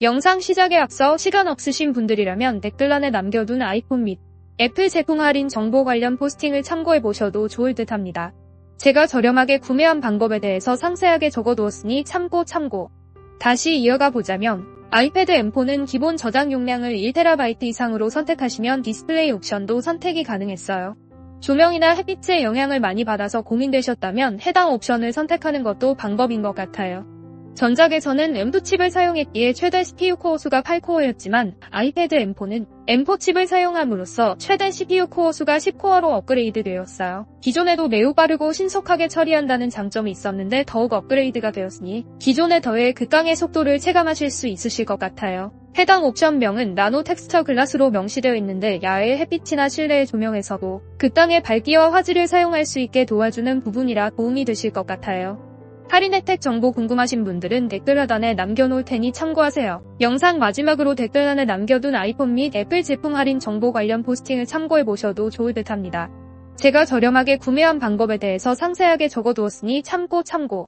영상 시작에 앞서 시간 없으신 분들이라면 댓글란에 남겨둔 아이폰 및 애플 제품 할인 정보 관련 포스팅을 참고해 보셔도 좋을 듯 합니다. 제가 저렴하게 구매한 방법에 대해서 상세하게 적어두었으니 참고 참고. 다시 이어가 보자면 아이패드 M4는 기본 저장 용량을 1TB 이상으로 선택하시면 디스플레이 옵션도 선택이 가능했어요. 조명이나 햇빛의 영향을 많이 받아서 고민되셨다면 해당 옵션을 선택하는 것도 방법인 것 같아요. 전작에서는 M2 칩을 사용했기에 최대 CPU 코어 수가 8코어였지만 아이패드 M4는 M4 칩을 사용함으로써 최대 CPU 코어 수가 10코어로 업그레이드 되었어요. 기존에도 매우 빠르고 신속하게 처리한다는 장점이 있었는데 더욱 업그레이드가 되었으니 기존에 더해 극강의 속도를 체감하실 수 있으실 것 같아요. 해당 옵션명은 나노 텍스처 글라스로 명시되어 있는데 야외의 햇빛이나 실내의 조명에서도 극강의 밝기와 화질을 사용할 수 있게 도와주는 부분이라 도움이 되실 것 같아요. 할인 혜택 정보 궁금하신 분들은 댓글 하단에 남겨놓을 테니 참고하세요. 영상 마지막으로 댓글란에 남겨둔 아이폰 및 애플 제품 할인 정보 관련 포스팅을 참고해보셔도 좋을 듯 합니다. 제가 저렴하게 구매한 방법에 대해서 상세하게 적어두었으니 참고 참고.